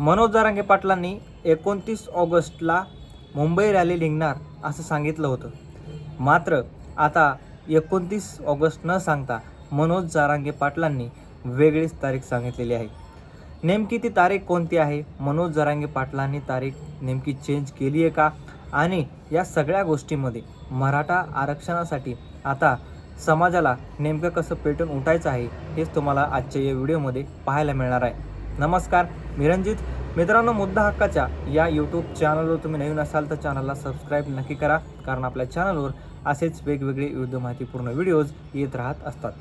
मनोज जारांगे पाटलांनी एकोणतीस ऑगस्टला मुंबई रॅली निघणार असं सांगितलं होतं. मात्र आता एकोणतीस ऑगस्ट न सांगता मनोज जारांगे पाटलांनी वेगळीच तारीख सांगितलेली आहे. नेमकी ती तारीख कोणती आहे? मनोज जरांगे पाटलांनी तारीख नेमकी चेंज केली आहे का? आणि या सगळ्या गोष्टीमध्ये मराठा आरक्षणासाठी आता समाजाला नेमकं कसं पेटून उठायचं आहे हेच तुम्हाला आजच्या या व्हिडिओमध्ये पाहायला मिळणार आहे. नमस्कार मी रणजित. मित्रांनो मुद्दा हक्काच्या या यूट्यूब चॅनलवर तुम्ही नवीन असाल तर चॅनलला सबस्क्राईब नक्की करा कारण आपल्या चॅनलवर असेच वेगवेगळे विविध माहितीपूर्ण व्हिडिओज येत राहत असतात.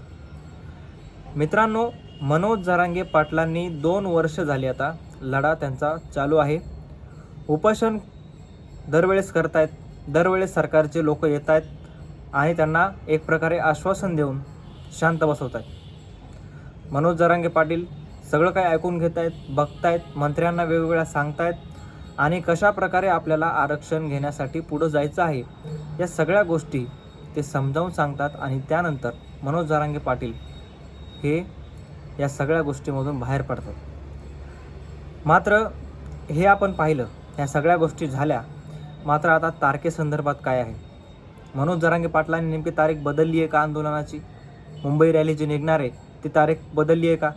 मित्रांनो मनोज जरांगे पाटलांनी दोन वर्ष झाली आता लढा त्यांचा चालू आहे. उपोषण दरवेळेस करतायत दरवेळेस सरकारचे लोक येत आहेत आणि त्यांना एक प्रकारे आश्वासन देऊन शांत बसवत आहेत मनोज जरांगे पाटील सगळं काही ऐकून घेत आहेत बघतायत मंत्र्यांना वेगवेगळ्या सांगतायत आणि कशा प्रकारे आपल्याला आरक्षण घेण्यासाठी पुढं जायचं आहे या सगळ्या गोष्टी ते समजावून सांगतात आणि त्यानंतर मनोज जारांगे पाटील हे या सगळ्या गोष्टीमधून बाहेर पडतात. मात्र हे आपण पाहिलं या सगळ्या गोष्टी झाल्या मात्र आता तारखेसंदर्भात काय आहे? मनोज जरांगे पाटलांनी नेमकी तारीख बदलली आहे का आंदोलनाची? मुंबई रॅली जी निघणार आहे ती तारीख बदलली आहे का?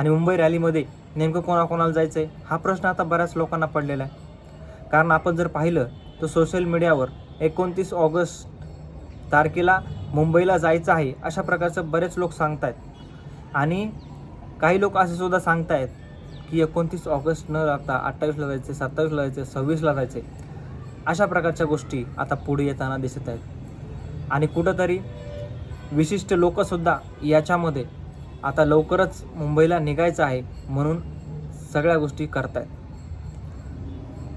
आणि मुंबई रॅलीमध्ये नेमकं कोणाकोणाला जायचं आहे हा प्रश्न आता बऱ्याच लोकांना पडलेला आहे. कारण आपण जर पाहिलं तर सोशल मीडियावर एकोणतीस ऑगस्ट तारखेला मुंबईला जायचं आहे अशा प्रकारचं बरेच लोक सांगत आहेत आणि काही लोक असे सुद्धा सांगत आहेत की एकोणतीस ऑगस्ट न लागता अठ्ठावीसला जायचे सत्तावीसला जायचे सव्वीसला जायचे अशा प्रकारच्या गोष्टी आता पुढे येताना दिसत आहेत. आणि कुठंतरी विशिष्ट लोकसुद्धा याच्यामध्ये आता लवकरच मुंबईला निघायचं आहे म्हणून सगळ्या गोष्टी करतायत.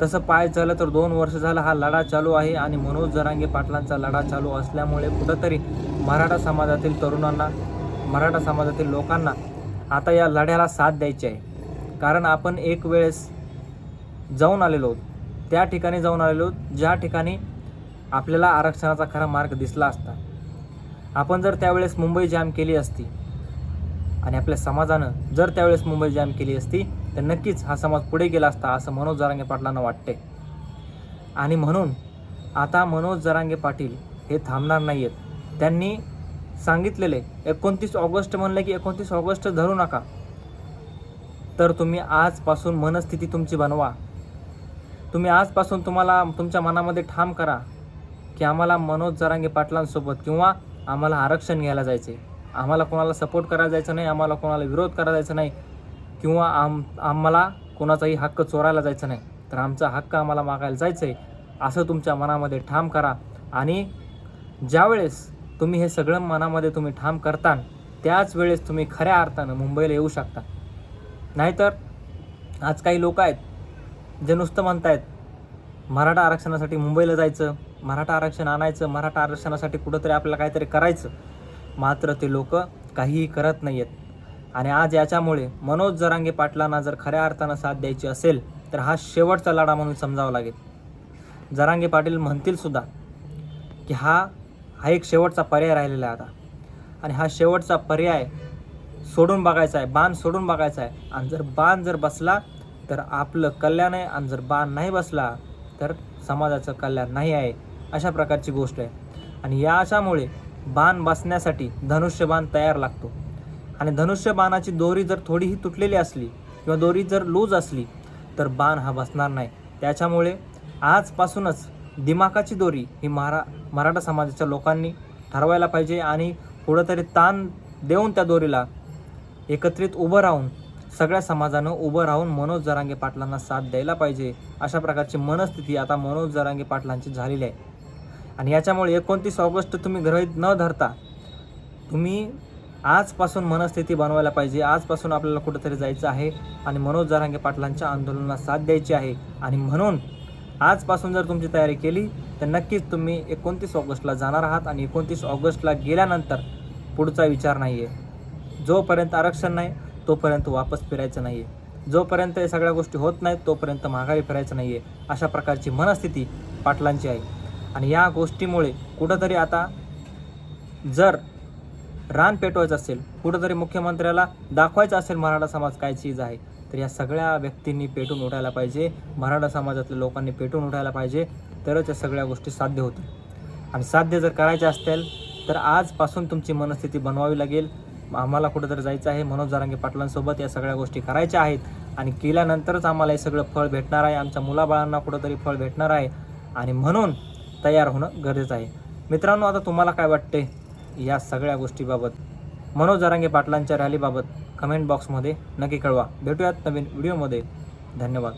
तसं पाय झालं तर दोन वर्ष झालं हा लढा चालू आहे आणि मनोज जरांगे पाटलांचा लढा चालू असल्यामुळे कुठंतरी मराठा समाजातील तरुणांना मराठा समाजातील लोकांना आता या लढ्याला साथ द्यायची आहे. कारण आपण एक वेळेस जाऊन आलेलो आहोत त्या ठिकाणी जाऊन आलेलो आहोत ज्या ठिकाणी आपल्याला आरक्षणाचा खरा मार्ग दिसला असता. आपण जर त्यावेळेस मुंबई जॅम केली असती आणि आपल्या समाजानं जर त्यावेळेस मुंबई जॅम केली असती तर नक्कीच हा समाज पुढे गेला असता असं मनोज जरांगे पाटलांना वाटते आणि म्हणून आता मनोज जरांगे पाटील हे थांबणार नाही आहेत त्यांनी सांगितलेले एकोणतीस ऑगस्ट म्हणलं की एकोणतीस ऑगस्ट धरू नका. तर तुम्ही आजपासून मनस्थिती तुमची बनवा. तुम्ही आजपासून तुम्हाला तुमच्या मनामध्ये ठाम करा की आम्हाला मनोज जरांगे पाटलांसोबत किंवा आम्हाला आरक्षण घ्यायला जायचे आम्हाला कोणाला सपोर्ट करायला जायचं नाही आम्हाला कोणाला विरोध करायला जायचं नाही किंवा आम आम्हाला कोणाचाही हक्क चोरायला जायचं नाही तर आमचा हक्क आम्हाला मागायला जायचं आहे असं तुमच्या मनामध्ये ठाम करा. आणि ज्यावेळेस तुम्ही हे सगळं मनामध्ये तुम्ही ठाम करता त्याच वेळेस तुम्ही खऱ्या अर्थानं मुंबईला येऊ शकता. नाहीतर आज काही लोक आहेत जे नुसतं म्हणतायत मराठा आरक्षणासाठी मुंबईला जायचं मराठा आरक्षण आणायचं मराठा आरक्षणासाठी कुठंतरी आपल्याला काहीतरी करायचं मात्र ते लोक काहीही करत नाही आहेत आणि आज याच्यामुळे मनोज जरांगे पाटलांना जर खऱ्या अर्थानं साथ द्यायची असेल तर हा शेवटचा लढा म्हणून समजावा लागेल. जरांगे पाटील म्हणतील सुद्धा की हा हा एक शेवटचा पर्याय राहिलेला आहे आता. आणि हा शेवटचा पर्याय सोडून बघायचा आहे बाण सोडून बघायचा आहे. आणि जर बाण जर बसला तर आपलं कल्याण आहे. आणि जर बाण नाही बसला तर समाजाचं कल्याण नाही आहे अशा प्रकारची गोष्ट आहे. आणि या अशामुळे बाण बसण्यासाठी धनुष्यबाण तयार लागतो. आणि धनुष्यबाणाची दोरी जर थोडीही तुटलेली असली किंवा दोरी जर लूज असली तर बाण हा बसणार नाही. त्याच्यामुळे आजपासूनच दिमाकाची दोरी ही महारा मराठा समाजाच्या लोकांनी ठरवायला पाहिजे आणि कुठंतरी ताण देऊन त्या दोरीला एकत्रित उभं राहून सगळ्या समाजानं उभं राहून मनोज जरांगे पाटलांना साथ द्यायला पाहिजे अशा प्रकारची मनस्थिती आता मनोज जरांगे पाटलांची झालेली आहे. आणि याच्यामुळे एकोणतीस ऑगस्ट तुम्ही गृहित न धरता तुम्ही आजपासून मनस्थिती बनवायला पाहिजे. आजपासून आपल्याला कुठंतरी जायचं आहे आणि मनोज जरांगे पाटलांच्या आंदोलनाला साथ द्यायची आहे. आणि म्हणून आजपासून जर तुमची तयारी केली तर नक्कीच तुम्ही एकोणतीस ऑगस्टला जाणार आहात आणि एकोणतीस ऑगस्टला गेल्यानंतर पुढचा विचार नाही आहे जोपर्यंत आरक्षण नाही तोपर्यंत वापस फिरायचं नाही आहे जोपर्यंत या सगळ्या गोष्टी होत नाहीत तोपर्यंत माघारी फिरायचं नाही आहे अशा प्रकारची मनस्थिती पाटलांची आहे. आणि या गोष्टीमुळे कुठंतरी आता जर रान पेटवायचं असेल कुठंतरी मुख्यमंत्र्याला दाखवायचं असेल मराठा समाज काय चीज आहे तर या सगळ्या व्यक्तींनी पेटून उठायला पाहिजे मराठा समाजातल्या लोकांनी पेटून उठायला पाहिजे तरच या सगळ्या गोष्टी साध्य होतील. आणि साध्य जर करायच्या असतील तर आजपासून तुमची मनस्थिती बनवावी लागेल. आम्हाला कुठंतरी जायचं आहे मनोज जारांगे पाटलांसोबत या सगळ्या गोष्टी करायच्या आहेत. आणि केल्यानंतरच आम्हाला हे सगळं फळ भेटणार आहे आमच्या मुलाबाळांना कुठंतरी फळ भेटणार आहे. आणि म्हणून तयार होणं गरजेचं आहे. मित्रांनो आता तुम्हाला काय वाटते या सगळ्या गोष्टीबाबत? मनोज जरांगे पाटलांच्या रॅलीबाबत कमेंट बॉक्समध्ये नक्की कळवा. भेटूयात नवीन व्हिडिओमध्ये धन्यवाद.